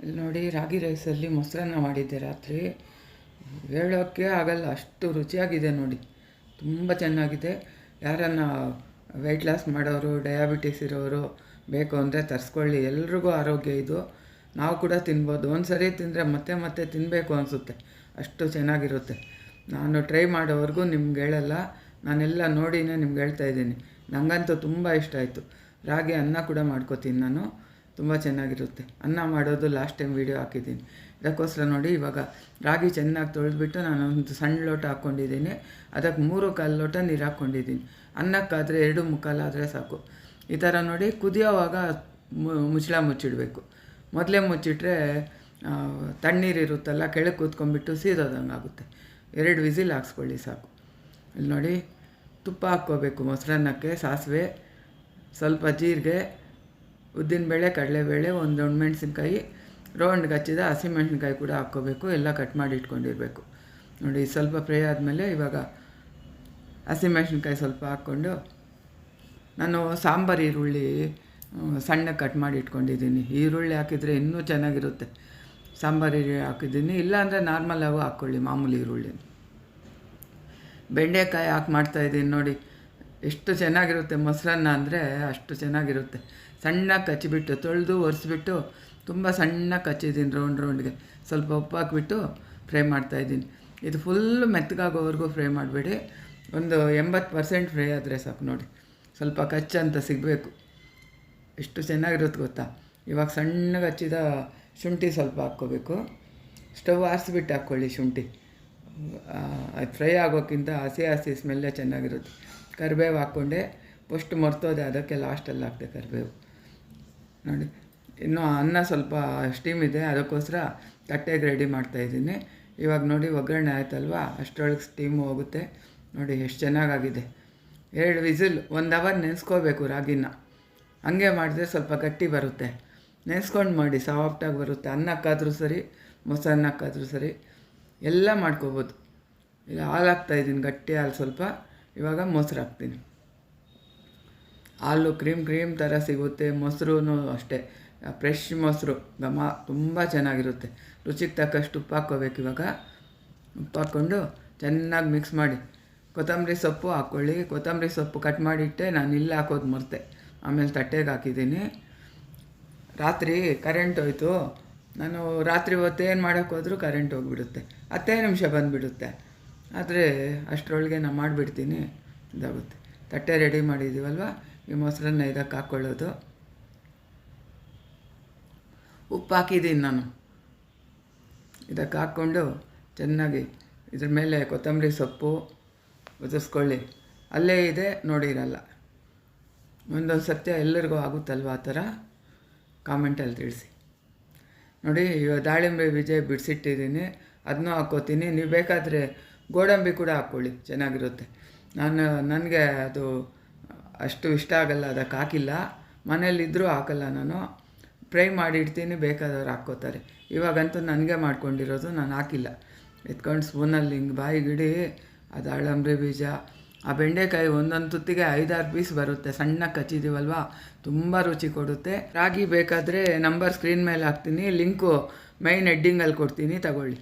ಇಲ್ಲಿ ನೋಡಿ ರಾಗಿ ರೈಸಲ್ಲಿ ಮೊಸರನ್ನ ಮಾಡಿದ್ದೆ ರಾತ್ರಿ. ಹೇಳೋಕ್ಕೆ ಆಗಲ್ಲ, ಅಷ್ಟು ರುಚಿಯಾಗಿದೆ ನೋಡಿ. ತುಂಬ ಚೆನ್ನಾಗಿದೆ. ಯಾರನ್ನ ವೆಯ್ಟ್ ಲಾಸ್ ಮಾಡೋರು ಡಯಾಬಿಟಿಸ್ ಇರೋರು ಬೇಕು ಅಂದರೆ ತರಿಸ್ಕೊಳ್ಳಿ. ಎಲ್ರಿಗೂ ಆರೋಗ್ಯ ಇದು. ನಾವು ಕೂಡ ತಿನ್ಬೋದು. ಒಂದು ಸರಿ ತಿಂದರೆ ಮತ್ತೆ ಮತ್ತೆ ತಿನ್ನಬೇಕು ಅನಿಸುತ್ತೆ. ಅಷ್ಟು ಚೆನ್ನಾಗಿರುತ್ತೆ. ನಾನು ಟ್ರೈ ಮಾಡೋವರೆಗೂ ನಿಮ್ಗೆ ಹೇಳಲ್ಲ. ನಾನೆಲ್ಲ ನೋಡಿನೇ ನಿಮ್ಗೆ ಹೇಳ್ತಾ ಇದ್ದೀನಿ. ನನಗಂತೂ ತುಂಬ ಇಷ್ಟ ಆಯಿತು. ರಾಗಿ ಅನ್ನ ಕೂಡ ಮಾಡ್ಕೋತೀನಿ ನಾನು. ತುಂಬ ಚೆನ್ನಾಗಿರುತ್ತೆ. ಅನ್ನ ಮಾಡೋದು ಲಾಸ್ಟ್ ಟೈಮ್ ವೀಡಿಯೋ ಹಾಕಿದ್ದೀನಿ. ಅದಕ್ಕೋಸ್ಕರ ನೋಡಿ, ಇವಾಗ ರಾಗಿ ಚೆನ್ನಾಗಿ ತೊಳೆದ್ಬಿಟ್ಟು ನಾನು ಒಂದು ಸಣ್ಣ ಲೋಟ ಹಾಕ್ಕೊಂಡಿದ್ದೀನಿ ಅದಕ್ಕೆ ಮೂರು ಕಾಲು ಲೋಟ ನೀರು ಹಾಕ್ಕೊಂಡಿದ್ದೀನಿ ಅನ್ನಕ್ಕಾದರೆ ಎರಡು ಮುಕ್ಕಾಲಾದರೆ ಸಾಕು. ಈ ಥರ ನೋಡಿ, ಕುದಿಯೋವಾಗ ಮುಚ್ಚಳ ಮುಚ್ಚಿಡಬೇಕು. ಮೊದಲೇ ಮುಚ್ಚಿಟ್ರೆ ತಣ್ಣೀರಿರುತ್ತಲ್ಲ ಕೆಳಗೆ ಕೂತ್ಕೊಂಡ್ಬಿಟ್ಟು ಸೀದೋದಂಗೆ ಆಗುತ್ತೆ. ಎರಡು ವಿಸಿಲ್ ಹಾಕ್ಸ್ಕೊಳ್ಳಿ ಸಾಕು. ಇಲ್ಲಿ ನೋಡಿ, ತುಪ್ಪ ಹಾಕ್ಕೋಬೇಕು ಮೊಸರನ್ನಕ್ಕೆ, ಸಾಸಿವೆ, ಸ್ವಲ್ಪ ಜೀರಿಗೆ ಉದ್ದಿನಬೇಳೆ ಕಡಲೆಬೇಳೆ ಒಂದು ಮೆಣಸಿನ್ಕಾಯಿ ರೌಂಡ್ಗೆ ಹಚ್ಚಿದ ಹಸಿಮೆಣ್ಸಿನ್ಕಾಯಿ ಕೂಡ ಹಾಕ್ಕೋಬೇಕು. ಎಲ್ಲ ಕಟ್ ಮಾಡಿ ಇಟ್ಕೊಂಡಿರಬೇಕು. ನೋಡಿ, ಸ್ವಲ್ಪ ಫ್ರೈ ಆದಮೇಲೆ ಇವಾಗ ಹಸಿಮೆಣ್ಸಿನ್ಕಾಯಿ ಸ್ವಲ್ಪ ಹಾಕ್ಕೊಂಡು ನಾನು ಸಾಂಬಾರು ಈರುಳ್ಳಿ ಸಣ್ಣ ಕಟ್ ಮಾಡಿ ಇಟ್ಕೊಂಡಿದ್ದೀನಿ. ಈರುಳ್ಳಿ ಹಾಕಿದರೆ ಇನ್ನೂ ಚೆನ್ನಾಗಿರುತ್ತೆ. ಸಾಂಬಾರು ಈರುಳ್ಳಿ ಹಾಕಿದ್ದೀನಿ. ಇಲ್ಲಾಂದರೆ ನಾರ್ಮಲ್ ಆಗು ಹಾಕ್ಕೊಳ್ಳಿ, ಮಾಮೂಲಿ ಈರುಳ್ಳಿ. ಬೆಂಡೆಕಾಯಿ ಹಾಕಿ ಮಾಡ್ತಾಯಿದ್ದೀನಿ ನೋಡಿ. ಎಷ್ಟು ಚೆನ್ನಾಗಿರುತ್ತೆ ಮೊಸರನ್ನ ಅಂದರೆ ಅಷ್ಟು ಚೆನ್ನಾಗಿರುತ್ತೆ. ಸಣ್ಣ ಕಚ್ಚಿಬಿಟ್ಟು, ತೊಳೆದು ಒರೆಸ್ಬಿಟ್ಟು, ತುಂಬ ಸಣ್ಣ ಕಚ್ಚಿದ್ದೀನಿ ರೌಂಡ್ ರೌಂಡ್ಗೆ ಸ್ವಲ್ಪ ಉಪ್ಪು ಹಾಕ್ಬಿಟ್ಟು ಫ್ರೈ ಮಾಡ್ತಾಯಿದ್ದೀನಿ ಇದು ಫುಲ್ ಮೆತ್ತಗಾಗೋವರೆಗೂ ಫ್ರೈ ಮಾಡಬೇಡಿ. ಒಂದು ಎಂಬತ್ತು ಪರ್ಸೆಂಟ್ ಫ್ರೈ ಆದರೆ ಸಾಕು ನೋಡಿ. ಸ್ವಲ್ಪ ಕಚ್ಚಂತ ಸಿಗಬೇಕು. ಎಷ್ಟು ಚೆನ್ನಾಗಿರುತ್ತೆ ಗೊತ್ತಾ? ಇವಾಗ ಸಣ್ಣಗೆ ಹಚ್ಚಿದ ಶುಂಠಿ ಸ್ವಲ್ಪ ಹಾಕ್ಕೋಬೇಕು. ಸ್ಟವ್ ಆರಿಸ್ಬಿಟ್ಟು ಹಾಕ್ಕೊಳ್ಳಿ ಶುಂಠಿ. ಅದು ಫ್ರೈ ಆಗೋಕ್ಕಿಂತ ಹಸಿ ಹಸಿ ಸ್ಮೆಲ್ಲೇ ಚೆನ್ನಾಗಿರುತ್ತೆ. ಕರಿಬೇವು ಹಾಕ್ಕೊಂಡೆ. ಫಸ್ಟ್ ಮರ್ತೋದೆ, ಅದಕ್ಕೆ ಲಾಸ್ಟಲ್ಲಿ ಹಾಕ್ದೆ ಕರಿಬೇವು. ನೋಡಿ, ಇನ್ನು ಅನ್ನ ಸ್ವಲ್ಪ ಸ್ಟೀಮ್ ಇದೆ, ಅದಕ್ಕೋಸ್ಕರ ತಟ್ಟೆಗೆ ರೆಡಿ ಮಾಡ್ತಾಯಿದ್ದೀನಿ ಇವಾಗ ನೋಡಿ, ಒಗ್ಗರಣೆ ಆಯ್ತಲ್ವಾ? ಅಷ್ಟರೊಳಗೆ ಸ್ಟೀಮ್ ಹೋಗುತ್ತೆ. ನೋಡಿ, ಎಷ್ಟು ಚೆನ್ನಾಗಾಗಿದೆ. ಎರಡು ವಿಸಿಲ್, ಒಂದು ಅವರ್ ನೆನೆಸ್ಕೋಬೇಕು ರಾಗಿನ. ಹಂಗೆ ಮಾಡಿದ್ರೆ ಸ್ವಲ್ಪ ಗಟ್ಟಿ ಬರುತ್ತೆ. ನೆನೆಸ್ಕೊಂಡು ಮಾಡಿ ಸಾಫ್ಟಾಗಿ ಬರುತ್ತೆ. ಅನ್ನಕ್ಕಾದರೂ ಸರಿ ಮೊಸರನ್ನಕ್ಕಾದರೂ ಸರಿ, ಎಲ್ಲ ಮಾಡ್ಕೋಬೋದು. ಇಲ್ಲ ಹಾಲು ಹಾಕ್ತಾಯಿದ್ದೀನಿ ಗಟ್ಟಿ ಹಾಲು ಸ್ವಲ್ಪ. ಇವಾಗ ಮೊಸರು ಹಾಕ್ತೀನಿ. ಹಾಲು ಕ್ರೀಮ್ ಕ್ರೀಮ್ ಥರ ಸಿಗುತ್ತೆ ಮೊಸರು ಅಷ್ಟೇ. ಫ್ರೆಶ್ ಮೊಸರು, ಘಮ ತುಂಬ ಚೆನ್ನಾಗಿರುತ್ತೆ. ರುಚಿಗೆ ತಕ್ಕಷ್ಟು ಉಪ್ಪು ಹಾಕ್ಕೋಬೇಕು ಇವಾಗ. ಉಪ್ಪು ಹಾಕ್ಕೊಂಡು ಚೆನ್ನಾಗಿ ಮಿಕ್ಸ್ ಮಾಡಿ. ಕೊತ್ತಂಬರಿ ಸೊಪ್ಪು ಹಾಕ್ಕೊಳ್ಳಿ. ಕೊತ್ತಂಬರಿ ಸೊಪ್ಪು ಕಟ್ ಮಾಡಿಟ್ಟೆ ನಾನು ಇಲ್ಲಿ ಹಾಕೋದು ಮರ್ತೆ. ಆಮೇಲೆ ತಟ್ಟೆಗೆ ಹಾಕಿದ್ದೀನಿ. ರಾತ್ರಿ ಕರೆಂಟ್ ಹೋಯ್ತು. ನಾನು ರಾತ್ರಿ ಹೊತ್ತು ಏನು ಮಾಡೋಕ್ಕೋದ್ರೂ ಕರೆಂಟ್ ಹೋಗಿಬಿಡುತ್ತೆ. ಹತ್ತೇ ನಿಮಿಷ ಬಂದುಬಿಡುತ್ತೆ. ಆದರೆ ಅಷ್ಟರೊಳಗೆ ನಾನು ಮಾಡಿಬಿಡ್ತೀನಿ. ಇದಾಗುತ್ತೆ. ತಟ್ಟೆ ರೆಡಿ ಮಾಡಿದ್ದೀವಲ್ವ ಈ ಮೊಸರನ್ನ ಇದಕ್ಕೆ ಹಾಕ್ಕೊಳ್ಳೋದು ಉಪ್ಪು ಹಾಕಿದ್ದೀನಿ ನಾನು. ಇದಕ್ಕೆ ಹಾಕ್ಕೊಂಡು ಚೆನ್ನಾಗಿ ಇದ್ರ ಮೇಲೆ ಕೊತ್ತಂಬರಿ ಸೊಪ್ಪು ಉದಿಸ್ಕೊಳ್ಳಿ ಅಲ್ಲೇ ಇದೆ ನೋಡಿರಲ್ಲ ಒಂದೊಂದು ಸತ್ಯ ಎಲ್ಲರಿಗೂ ಆಗುತ್ತಲ್ವ ಆ ಥರ? ಕಾಮೆಂಟಲ್ಲಿ ತಿಳಿಸಿ. ನೋಡಿ, ಇವಾಗ ದಾಳಿಂಬೆ ಬೀಜ ಬಿಡಿಸಿಟ್ಟಿದ್ದೀನಿ. ಅದನ್ನೂ ಹಾಕ್ಕೋತೀನಿ. ನೀವು ಬೇಕಾದರೆ ಗೋಡಂಬಿ ಕೂಡ ಹಾಕ್ಕೊಳ್ಳಿ, ಚೆನ್ನಾಗಿರುತ್ತೆ. ನಾನು, ನನಗೆ ಅದು ಅಷ್ಟು ಇಷ್ಟ ಆಗಲ್ಲ, ಅದಕ್ಕೆ ಹಾಕಿಲ್ಲ. ಮನೇಲಿದ್ದರೂ ಹಾಕಲ್ಲ ನಾನು. ಫ್ರೈ ಮಾಡಿಡ್ತೀನಿ, ಬೇಕಾದವ್ರು ಹಾಕ್ಕೋತಾರೆ. ಇವಾಗಂತೂ ನನಗೆ ಮಾಡ್ಕೊಂಡಿರೋದು ನಾನು ಹಾಕಿಲ್ಲ. ಎತ್ಕೊಂಡು ಸ್ಪೂನಲ್ಲಿ ಹಿಂಗೆ ಬಾಯಿಗಿಡಿ ಅದು ಅಳಂಬ್ರಿ ಬೀಜ, ಆ ಬೆಂಡೆಕಾಯಿ ಒಂದೊಂದು ತುತ್ತಿಗೆ ಐದಾರು ಪೀಸ್ ಬರುತ್ತೆ. ಸಣ್ಣ ಕಚ್ಚಿದ್ದೀವಲ್ವ ತುಂಬ ರುಚಿ ಕೊಡುತ್ತೆ. ರಾಗಿ ಬೇಕಾದರೆ ನಂಬರ್ ಸ್ಕ್ರೀನ್ ಮೇಲೆ ಹಾಕ್ತೀನಿ, ಲಿಂಕು ಮೈನ್ ಹೆಡ್ಡಿಂಗಲ್ಲಿ ಕೊಡ್ತೀನಿ, ತಗೊಳ್ಳಿ.